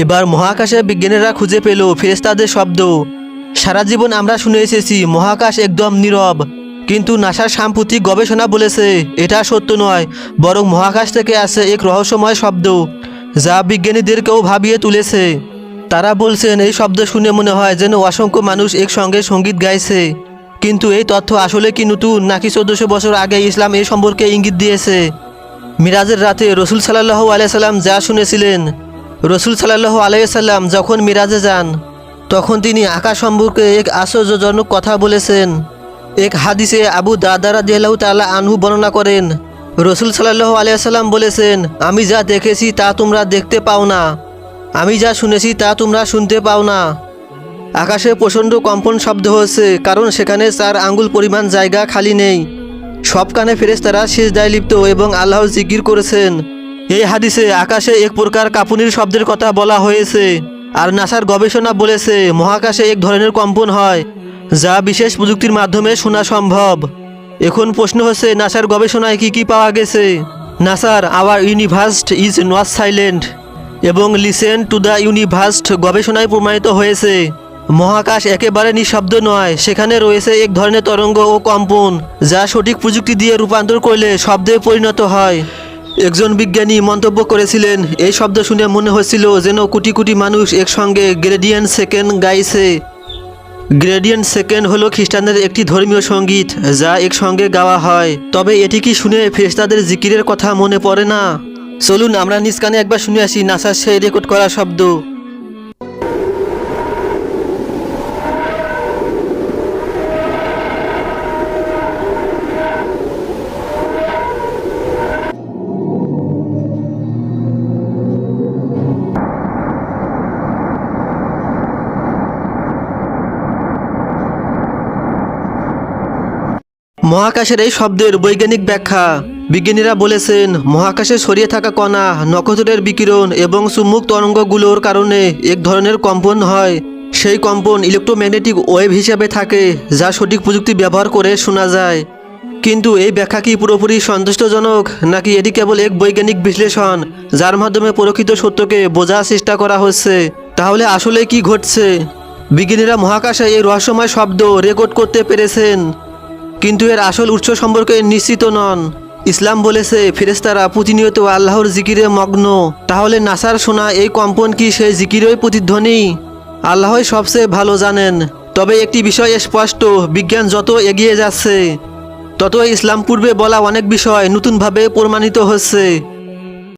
এবার মহাকাশে বিজ্ঞানীরা খুঁজে পেল ফেরেস্তাদের শব্দ। সারা জীবন আমরা শুনে এসেছি, মহাকাশ একদম নীরব। কিন্তু নাসার সাম্প্রতিক গবেষণা বলেছে, এটা সত্য নয়, বরং মহাকাশ থেকে আসে এক রহস্যময় শব্দ, যা বিজ্ঞানীদেরকেও ভাবিয়ে তুলেছে। তারা বলছেন, এই শব্দ শুনে মনে হয় যেন অসংখ্য মানুষ একসঙ্গে সংগীত গাইছে। কিন্তু এই তথ্য আসলে কি নতুন, নাকি চোদ্দশো বছর আগে ইসলাম এই সম্পর্কে ইঙ্গিত দিয়েছে? মিরাজের রাতে রসুল সাল্লাহ আলাইসাল্লাম যা শুনেছিলেন রসুল সাল্লাহ আলাইসাল্লাম যখন মিরাজে যান, তখন তিনি আকাশ সম্পর্কে এক আশ্চর্যজনক কথা বলেছেন। এক হাদিসে আবু দাদারা দিয়াল্লাহ তাল্লাহ আনহু বর্ণনা করেন, রসুল সাল্লাহ আলাইসাল্লাম বলেছেন, আমি যা দেখেছি তা তোমরা দেখতে পাও না। আমি যা শুনেছি তা তোমরা শুনতে পাও না। আকাশে প্রচণ্ড কম্পন শব্দ হচ্ছে কারণ সেখানে চার আঙ্গুল পরিমাণ জায়গা খালি নেই। সব কানে ফেরেস্তারা শেষ দায় লিপ্ত এবং আল্লাহ জিকির করেছেন। এই হাদিসে আকাশে এক প্রকার কাপুনির শব্দের কথা বলা হয়েছে, আর নাসার গবেষণা বলেছে, মহাকাশে এক ধরনের কম্পন হয়, যা বিশেষ প্রযুক্তির মাধ্যমে শোনা সম্ভব। এখন প্রশ্ন হচ্ছে, নাসার গবেষণায় কি কি পাওয়া গেছে? নাসার, our universe is not silent, এবং লিসেন টু দ্য ইউনিভার্সড গবেষণায় প্রমাণিত হয়েছে, মহাকাশ একেবারে নিঃশব্দ নয়, সেখানে রয়েছে এক ধরনের তরঙ্গ ও কম্পন, যা সঠিক প্রযুক্তি দিয়ে রূপান্তর করলে শব্দে পরিণত হয়। একজন বিজ্ঞানী মন্তব্য করেছিলেন এই শব্দ শুনে মনে হয়েছিল যেন কোটি কোটি মানুষ একসঙ্গে গ্রেডিয়েন্ট সেকেন্ড গাইছে। গ্রেডিয়েন্ট সেকেন্ড হলো খ্রিস্টানদের একটি ধর্মীয় সংগীত, যা একসঙ্গে গাওয়া হয়। তবে এটি কি শুনে ফেরেশতাদের জিকিরের কথা মনে পড়ে না? চলুন, আমরা নিজ কানে একবার শুনে আসি নাসার সেই রেকর্ড করা শব্দ। মহাকাশের এই শব্দের বৈজ্ঞানিক ব্যাখ্যা। বিজ্ঞানীরা বলেছেন, মহাকাশে ছড়িয়ে থাকা কণা, নক্ষত্রের বিকিরণ এবং চুম্বক তরঙ্গগুলোর কারণে এক ধরনের কম্পন হয়। সেই কম্পন ইলেকট্রোম্যাগনেটিক ওয়েভ হিসেবে থাকে, যা সঠিক প্রযুক্তি ব্যবহার করে শোনা যায়। কিন্তু এই ব্যাখ্যা কি পুরোপুরি সন্তুষ্টজনক, নাকি এটি কেবল এক বৈজ্ঞানিক বিশ্লেষণ, যার মাধ্যমে প্রকৃত সত্যকে বোঝার চেষ্টা করা হচ্ছে? তাহলে আসলে কি ঘটছে? বিজ্ঞানীরা মহাকাশে এই রহস্যময় শব্দ রেকর্ড করতে পেরেছেন। কিন্তু এর আসল উৎস সম্পর্কে নিশ্চিত নন। ইসলাম বলেছে ফেরেস্তারা প্রতিনিয়ত আল্লাহর জিকিরে মগ্ন। তাহলে নাসার শোনা এই কম্পন কি সেই জিকিরই প্রতিধ্বনি? আল্লাহই সবচেয়ে ভালো জানেন। তবে একটি বিষয় স্পষ্ট, বিজ্ঞান যত এগিয়ে যাচ্ছে তত ইসলাম পূর্বে বলা অনেক বিষয় নতুনভাবে প্রমাণিত হচ্ছে।